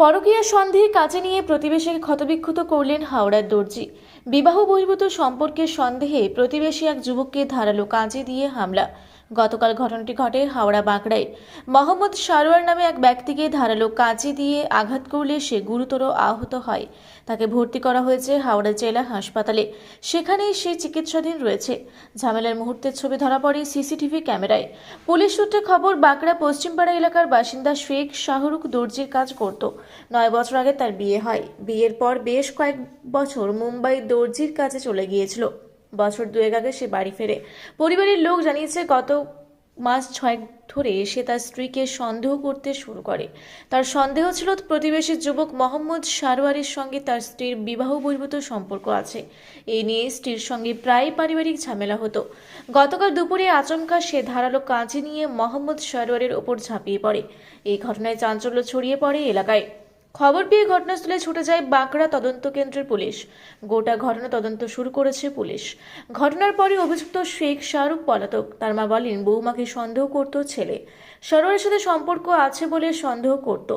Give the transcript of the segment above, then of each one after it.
পরকীয়া সন্দেহে কাজে নিয়ে প্রতিবেশীকে ক্ষতবিক্ষত করলেন হাওড়ার দর্জি। বিবাহ বহির্ভূত সম্পর্কের সন্দেহে প্রতিবেশী এক যুবককে ধারালো কাজে দিয়ে হামলা। গতকাল ঘটনাটি ঘটে হাওড়া বাঁকড়ায়। মোহাম্মদ সারোয়ার নামে এক ব্যক্তিকে ধারালো কাঁচি দিয়ে আঘাত করলে সে গুরুতর আহত হয়। তাকে ভর্তি করা হয়েছে হাওড়া জেলা হাসপাতালে। সেখানেই সে চিকিৎসাধীন রয়েছে। ঝামেলার মুহূর্তের ছবি ধরা পড়ে সিসিটিভি ক্যামেরায়। পুলিশ সূত্রে খবর, বাঁকড়া পশ্চিমপাড়া এলাকার বাসিন্দা শেখ শাহরুখ দর্জির কাজ করত। নয় বছর আগে তার বিয়ে হয়। বিয়ের পর বেশ কয়েক বছর মুম্বাই দর্জির কাজে চলে গিয়েছিল। বছর দুয়েক আগে সে বাড়ি ফেরে। পরিবারের লোক জানিয়েছে, গত মাস ছয়েক ধরে সে তার স্ত্রীকে সন্দেহ করতে শুরু করে। তার সন্দেহ ছিল, প্রতিবেশী যুবক মোহাম্মদ সারোয়ারের সঙ্গে তার স্ত্রীর বিবাহ বহির্ভূত সম্পর্ক আছে। এই নিয়ে স্ত্রীর সঙ্গে প্রায় পারিবারিক ঝামেলা হতো। গতকাল দুপুরে আচমকা সে ধারালো কাঁচি নিয়ে মোহাম্মদ সারোয়ারের ওপর ঝাঁপিয়ে পড়ে। এই ঘটনায় চাঞ্চল্য ছড়িয়ে পড়ে এলাকায়। খবর পেয়ে ঘটনাস্থলে ছুটে যায় বাঁকড়া তদন্ত কেন্দ্রের পুলিশ। গোটা ঘটনা তদন্ত শুরু করেছে পুলিশ। ঘটনার পরে অভিযুক্ত শেখ শাহরুখ পলাতক তার মা বলেন বৌমাকে সন্দেহ করত ছেলে। সরোয়ারের সাথে সম্পর্ক আছে বলে সন্দেহ করত।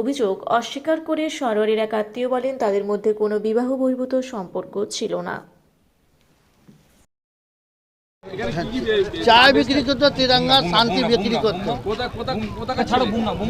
অভিযোগ অস্বীকার করে সরোয়ারের এক আত্মীয় বলেন তাদের মধ্যে কোনো বিবাহ বহির্ভূত সম্পর্ক ছিল না। চায় বিক্রি করতো তিরঙ্গা শান্তি বিক্রি করতো।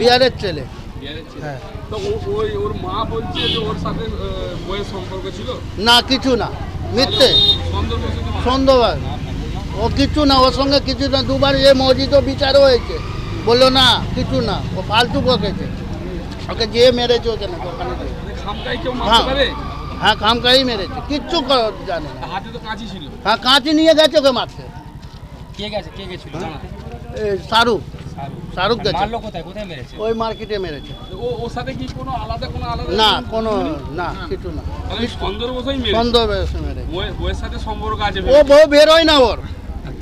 বিহারের ছেলে। হ্যাঁ। তো ওই ওর মা বলছে যে ওর সাথে আহ, সম্পর্ক ছিল? না কিছু না। মিথ্যে। সন্দেহ বসে তো সন্দেহবার ও কিছু না ওর সঙ্গে কিছু না। দুবার এ মসজিদ বিচারও হয়েছে। বলল না কিছু না। ও ফালতু বকেছে। ওকে যে মেরেছে ওকে না ওখানে যে। খামকাই কেউ হ্যাঁ। হ্যাঁ খামকাই মেরেছে। কিচ্ছু কর- জানে হ্যাঁ কাঁচি নিয়ে গেছে ওকে মারতে। কে গেছে? কে গেছিল? শাহরুখ শাহরুখ গেছে মারলো কোথায়? কোথায় মেরেছে? ওই মার্কেটে মেরেছে। ও ওর সাথে কি কোনো আলাদা কোনো আলাদা না কোনো না কিছু না। তাহলে সন্দেহ মেরে সন্দেহ বেশি মেরেছে। বইয়ের সাথে সম্পর্ক আছে ও বউ বেরোয় না ওর।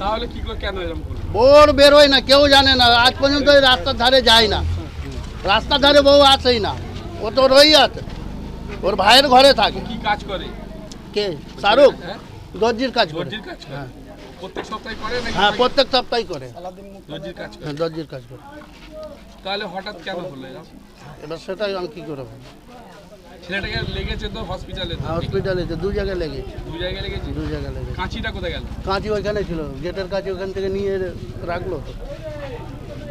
তাহলে কি করে কেন এরকম করল? ওর বেরোয় না কেউ জানে না। আজ পর্যন্ত রাস্তার ধারে যায় না। রাস্তার ধারে বউ আসেই না। ও তো রই আছে। ওর ভাইয়ের ঘরে থাকে। কি কাজ করে? কে? শাহরুখ? হ্যাঁ? দর্জির কাজ করে। দর্জির কাজ করে? হ্যাঁ। প্রত্যেক সপ্তাহে করে নাকি হ্যাঁ প্রত্যেক সপ্তাহে করে। দর্জির কাজ করে। হ্যাঁ দর্জির কাজ করে। তাহলে হঠাৎ কেন হলো? এরকম? এবার সেটাই আমি কী করব ছেলেটাকে লেগেছে তো হসপিটালে তো? হসপিটালে যে দু জায়গায় লেগেছে। দু জায়গায় লেগেছে? দু জায়গায় লেগেছে। কাঁচিটা কোথায় গেল? কাঁচি ওইখানে ছিল। গেটের কাছে ওখান থেকে নিয়ে রাখল। তো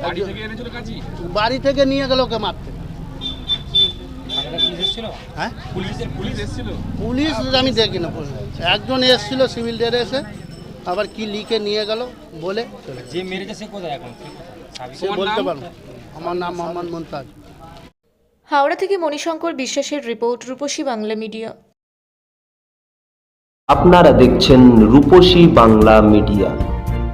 বাড়ি থেকে এনেছিল কাঁচি? বাড়ি থেকে নিয়ে গেল ওকে মারতে। পুলিশ হ্যাঁ? পুলিশের পুলিশ এসেছিল? পুলিশ আমি দেখি না পুলিশ। একজন এসেছিল সিভিল ড্রেসে এসে। আবার কি লিখে নিয়ে গেল বলে? যে মেরেছে সে কোথায় এখন? বলতে? পারব। আমার নাম মোহাম্মদ মুমতাজ হাওড়া থেকে মণিশঙ্কর বিশ্বাসের রিপোর্ট রূপসী বাংলা মিডিয়া। আপনারা দেখছেন রূপসী বাংলা মিডিয়া।